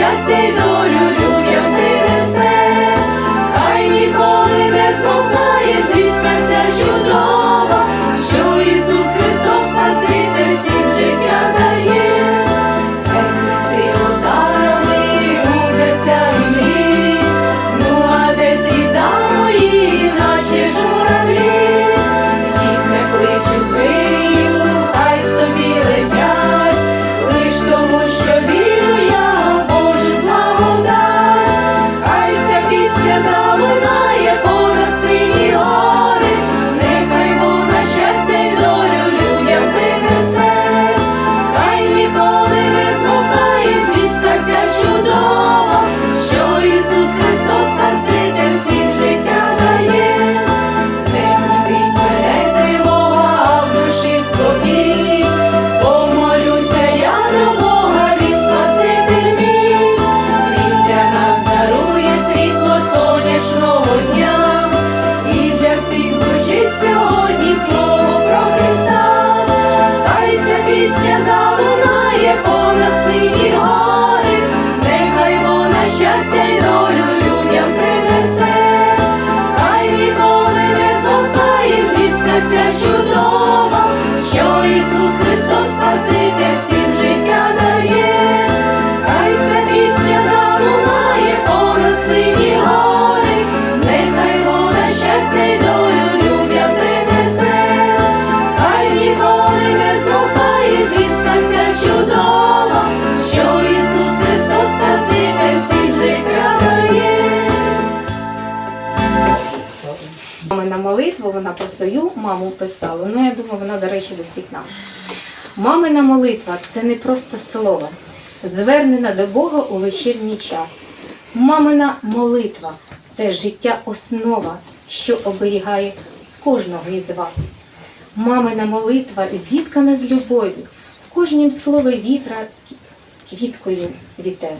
щастя й долю. Вона про свою маму писала. Ну, я думаю, вона, до речі, до всіх нас. Мамина молитва це не просто слово, звернена до Бога у вечірній час. Мамина молитва це життя основа, що оберігає кожного із вас. Мамина молитва зіткана з любов'ю, в кожнім слові вітра квіткою цвіте.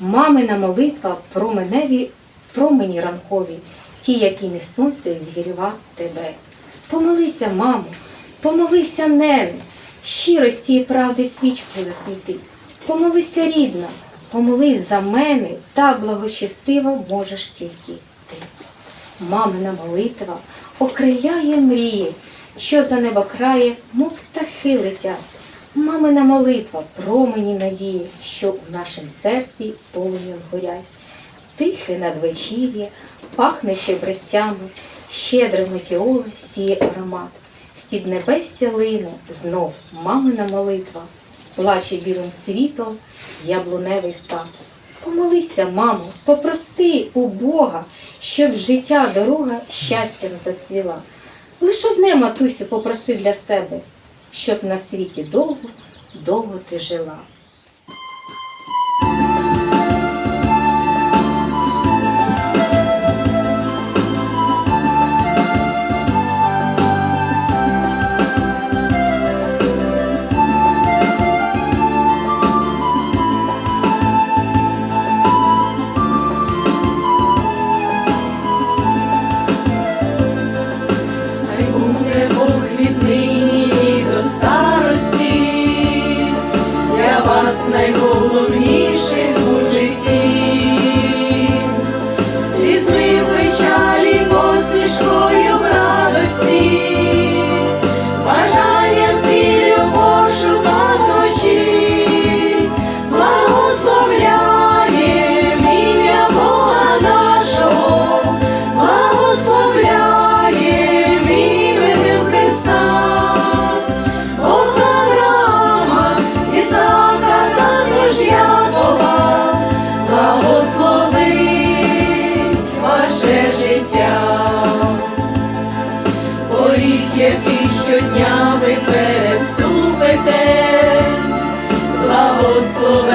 Мамина молитва променеві, промені ранкові, ті, якими сонце зігріва тебе. Помолися, мамо, помолися небі, щирості і правди свічку засвіти. Помолися, рідна, помолись за мене, та благочестиво можеш тільки ти. Мамина молитва окриляє мрії, що за небо крає, мов птахи летять. Мамина молитва промені надії, що у нашім серці полум'ям горять. Тихе надвечір'я, пахне щебрецями, щедре метіоли сіє аромат. В піднебесся лине знов мамина молитва, плаче білим цвітом яблуневий сад. Помолися, мамо, попроси у Бога, щоб життя дорога щастям зацвіла. Лиш одне, матусю, попроси для себе, щоб на світі довго, довго ти жила. will be slow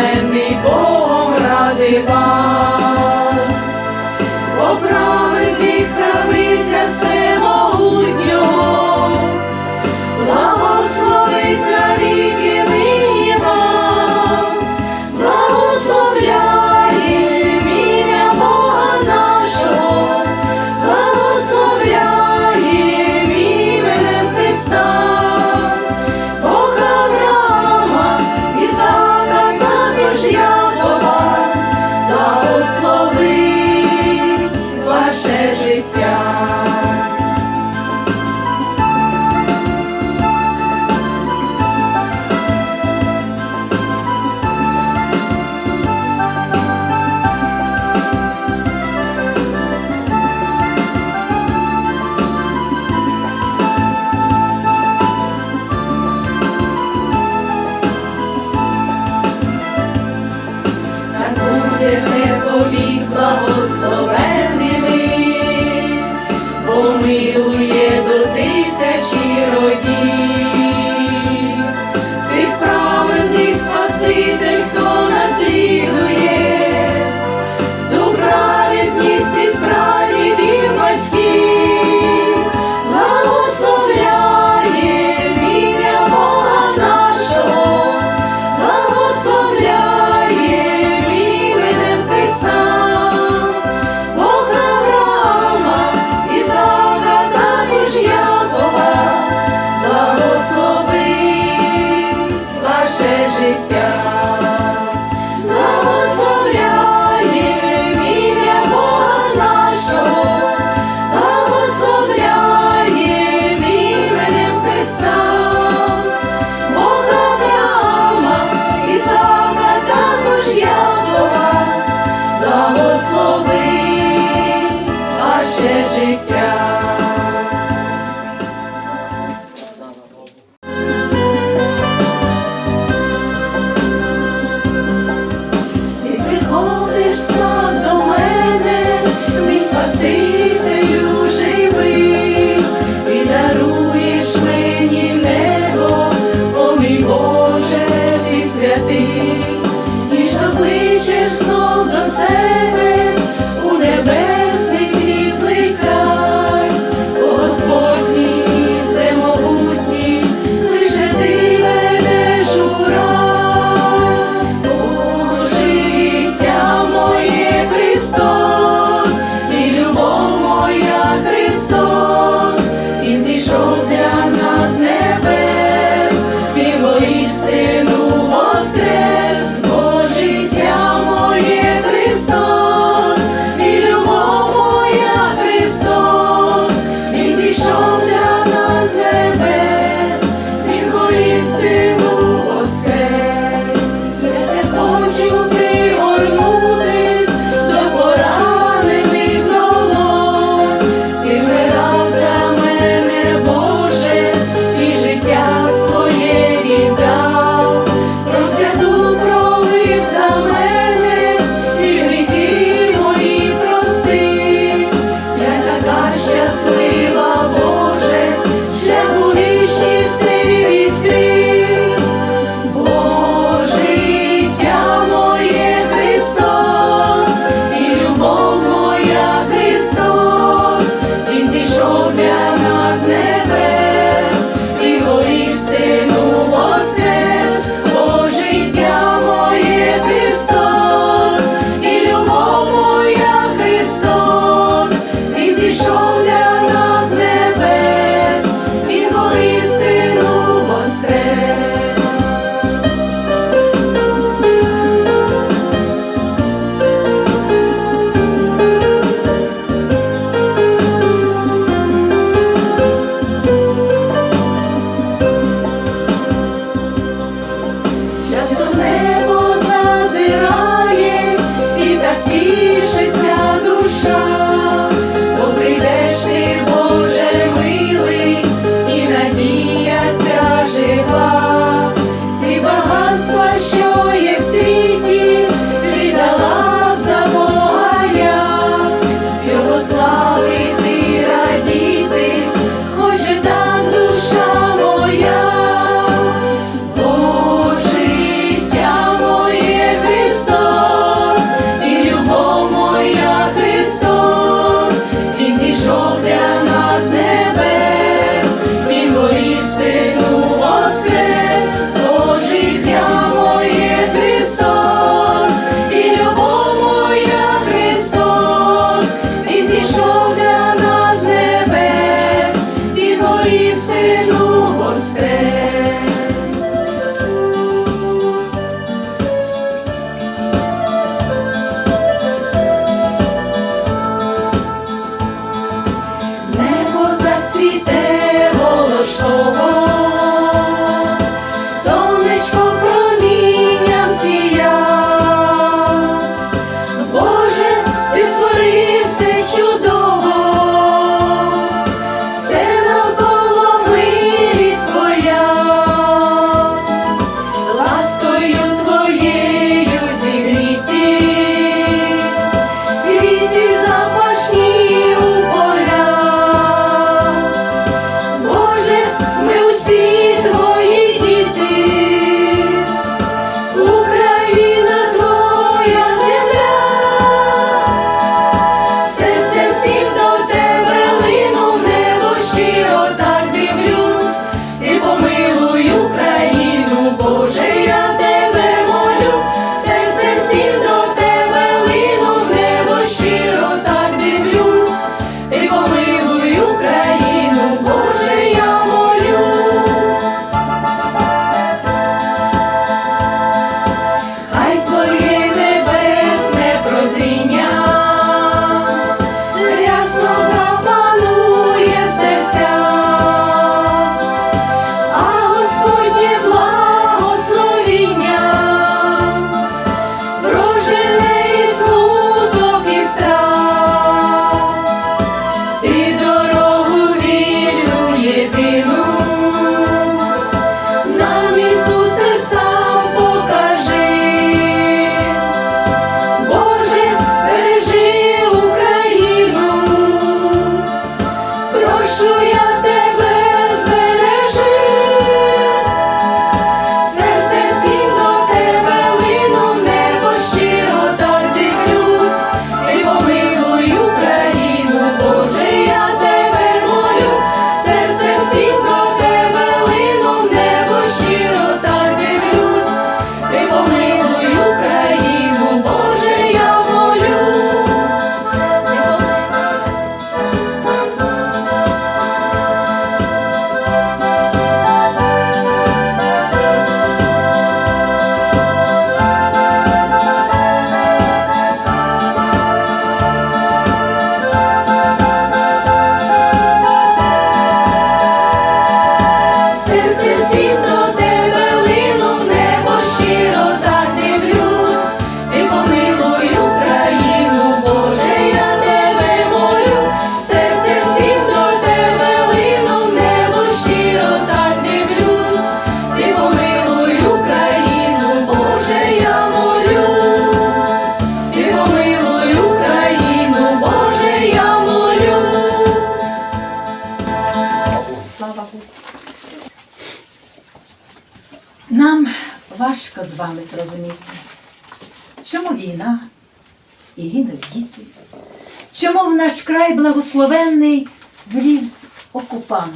благословенний вліз окупант,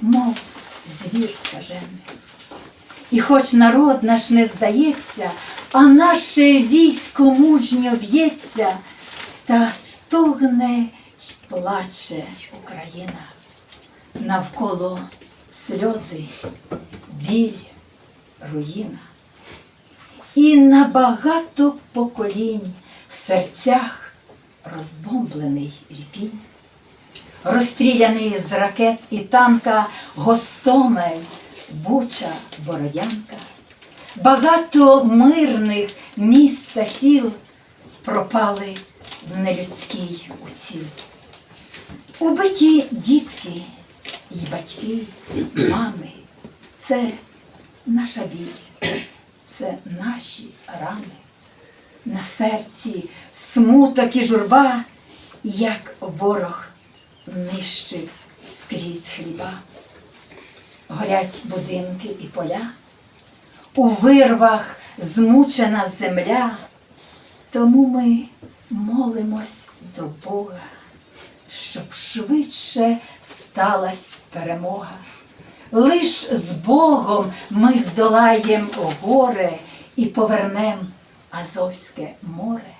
мов звір скажений. І хоч народ наш не здається, а наше військо мужньо б'ється, та стогне й плаче Україна. Навколо сльози, біль, руїна. І на багато поколінь в серцях розбомблений рікій, розстріляний з ракет і танка Гостомель, Буча, Бородянка, багато мирних міст та сіл пропали в нелюдській уціл. Убиті дітки і батьки, мами. Це наша біль, це наші рани. На серці смуток і журба, як ворог нищив скрізь хліба. Горять будинки і поля, у вирвах змучена земля, тому ми молимось до Бога, щоб швидше сталась перемога. Лиш з Богом ми здолаєм горе і повернем Азовське море.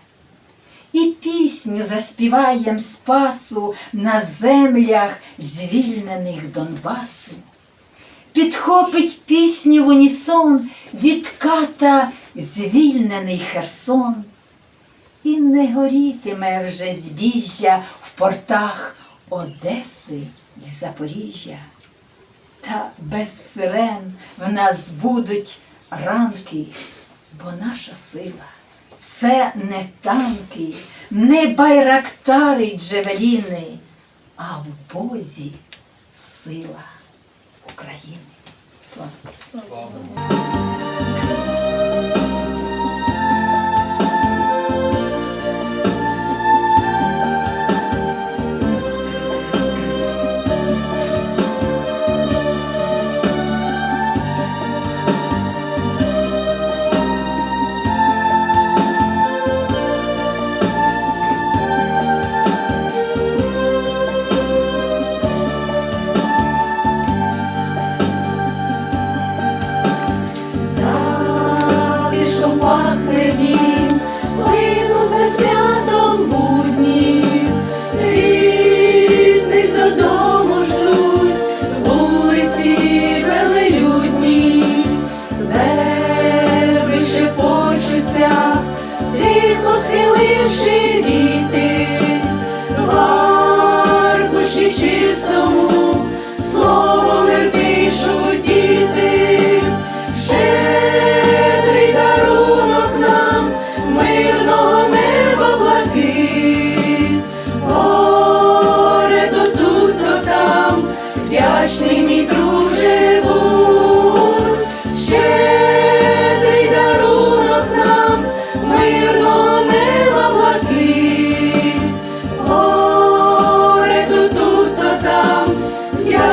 І пісню заспіваєм спасу на землях звільнених Донбасу. Підхопить пісню в унісон від ката звільнений Херсон. І не горітиме вже збіжжя в портах Одеси й Запоріжжя. Та без сирен в нас будуть ранки, бо наша сила це не танки, не байрактари джевеліни, а в Бозі сила України. Слава! Завішом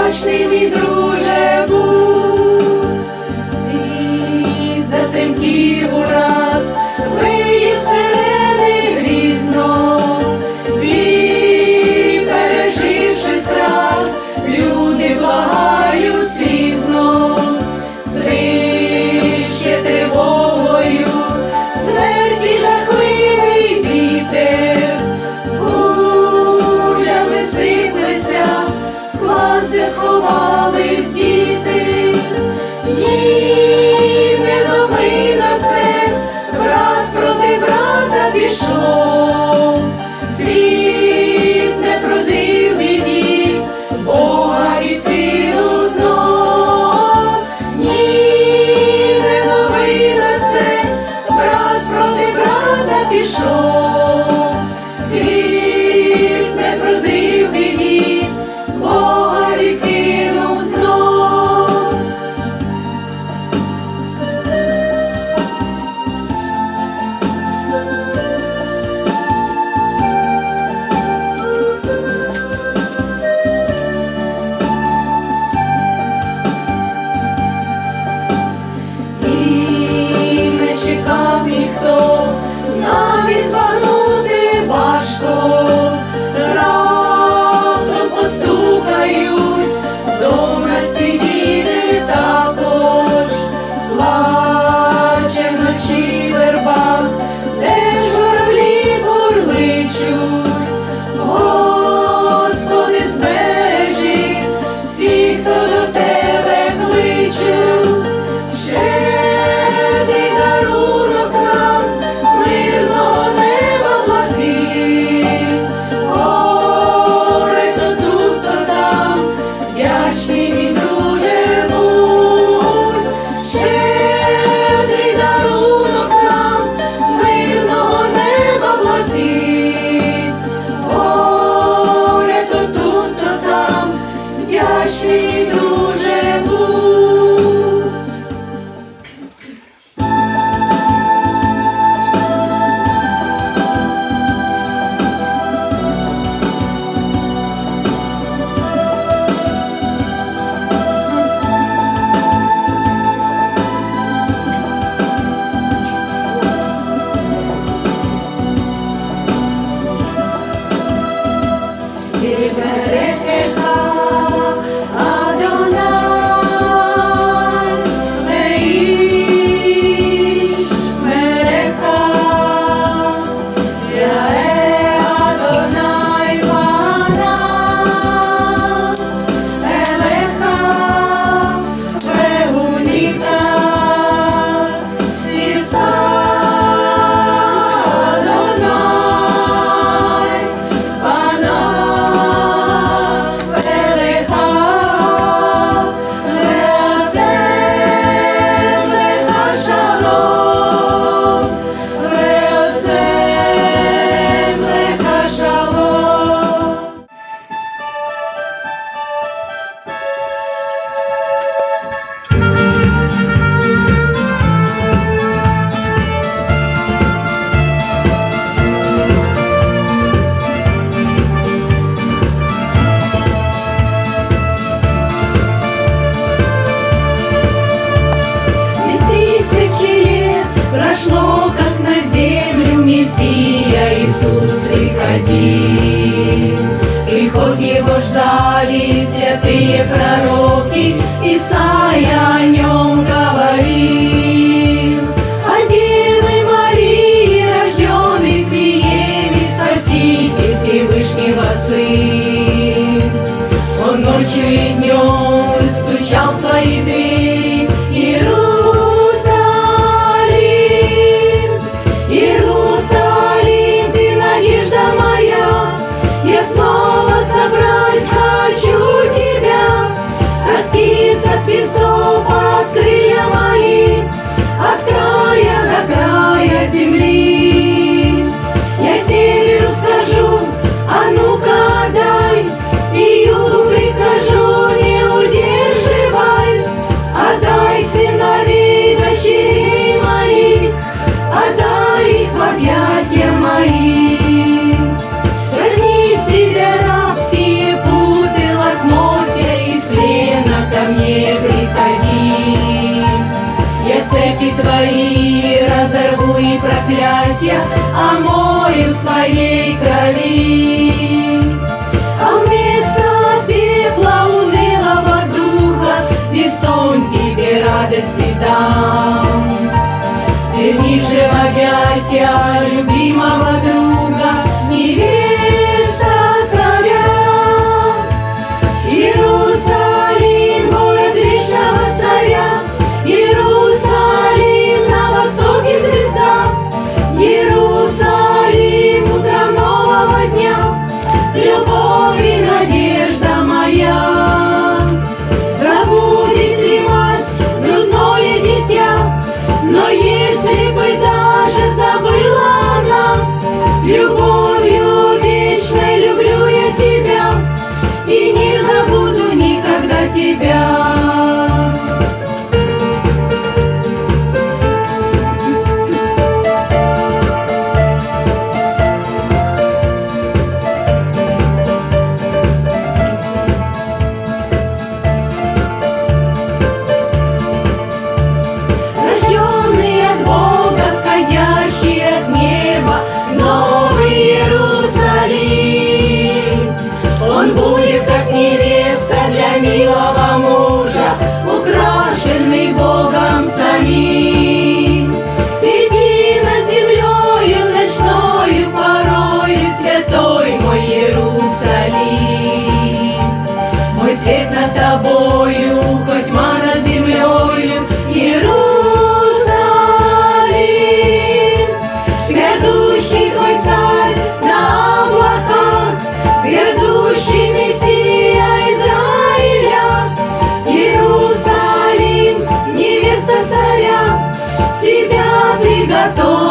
вдячний мій друже брата святые пророки, Исаия о нем говорил. О Деве Марии, рожденный в Приеме, Спаситель Всевышнего Сын. Он ночью и днем стучал в твои двери, Иерусалим, Иерусалим, ты надежда моя, я смотрю. проклятия а омою в своей крови. А вместо пепла унылого духа сон тебе радости дам. Верни же в объятия любимого друга, не верь, adorar.